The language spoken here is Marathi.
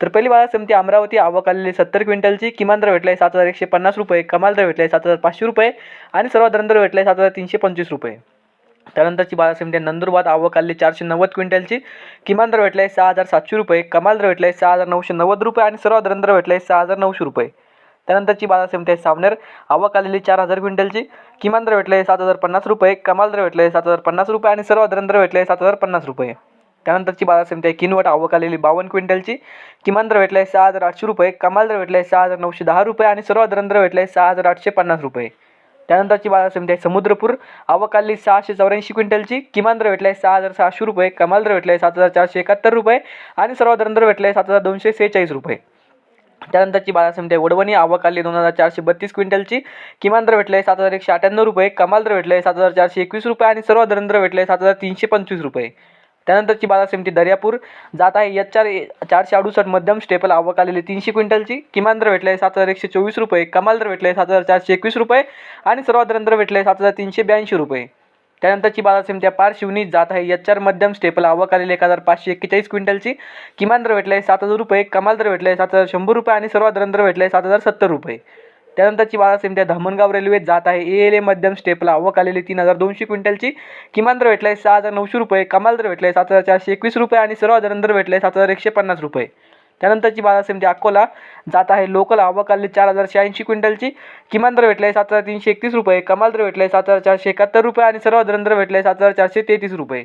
तर पहिली बाजार समिती अमरावती आवक आलेली सत्तर क्विंटलची. किमान दर भेटला आहे सात हजार एकशे पन्नास रुपये. कमाल दर भेटला आहे सात हजार पाचशे रुपये. आणि सर्वात दर भेटला आहे सात हजार तीनशे पंचवीस रुपये. त्यानंतरची बाजार समिती नंदुरबाद नंदुरबार. आवक आलेली चारशे नव्वद क्विंटलची. किमान दर भेटला आहे सहा हजार सातशे रुपये. कमाल दर भेटला आहे सहा हजार नऊशे नव्वद रुपये. आणि सर्वात दर भेटला आहे सहा हजार नऊशे रुपये. त्यानंतरची बाजार समिती आहे सावनेर आवक आलेली चार हजार क्विंटलची. किमान दर भेटला आहे सात हजार पन्नास रुपये. कमाल दर भेटला आहे सात हजार पन्नास रुपये. आणि सर्वात दर भेटला आहे सात हजार पन्नास रुपये. त्यानंतरची बाजार समिती आहे. किनवट आवक आलेली बावन्न क्विंटलची. किमान दर भेटला आहे सहा हजार आठशे रुपये. कमाल दर भेटला आहे सहा हजार नऊशे दहा रुपये आणि सर्वात दर भेटला आहे सहा हजार आठशे पन्नास रुपये. त्यानंतरची बाजार समिती आहे समुद्रपूर. आवक आलेली सहाशे चौऱ्याऐंशी क्विंटलची. किमान दर भेटला आहे सहा हजार सहाशे रुपये. कमाल दर भेटला आहे सात हजार चारशे एकाहत्तर रुपये आणि सर्वात दर भेटला आहे सात हजार दोनशे सेहेचाळीस रुपये. त्यानंतरची बाजार समिती आहे वडवणी. आवक आली दोन हजार चारशे बत्तीस क्विंटलची. किमान दर आहे सात हजार एकशे अठ्ठ्याण्णव रुपये. कमाल दर भेटले सात हजार चारशे एकवीस रुपये आणि सर्व दर भेटले सात हजार तीनशे पंचवीस रुपये. त्यानंतरची बाजार समिती दर्यापूर. जात आहे एच चार चारशे अडुसष्ट मध्यम स्टेपल आवक आलेली तीनशे क्विंटलची. किमान दर भेटले सात हजार एकशे चोवीस रुपये. कमाल दर भेटले सात हजार चारशे एकवीस रुपये. आणि सर्वात दर भेटले सात हजार तीनशे ब्याऐंशी रुपये. त्यानंतरची बाजार समिती पार शिवनी जात आहे एच चार मध्यम स्टेपल आवक आलेली एक हजार पाचशे एक्केचाळीस क्विंटलची. किमान दर भेटले सात हजार रुपये. कमाल दर भेटले सात हजार शंभर रुपये. आणि सर्वात दर आहे सात हजार सत्तर रुपये. त्यानंतरची बाधा समिती आहे धामणगाव रेल्वेत जात आहे. ए एल ए मध्यम स्टेपला आवक आलेली तीन हजार दोनशे क्विंटलची. किमान दर भेटले सहा हजार नऊशे रुपये कमाल दर भेटले सात हजार चारशे एकवीस रुपये आणि सर्वात दर भेटले सात हजार एकशे पन्नास रुपये. त्यानंतरची बाजार समिती अकोला जात आहे. लोकल आवक आलेली चार हजार शहाऐंशी क्विंटलची. किमान दर भेटले सात हजार तीनशे एकतीस रुपये कमाल दर भेटले सात हजार चारशे एकाहत्तर रुपये आणि सर्वात दर आहे सात हजार चारशे तेहतीस रुपये.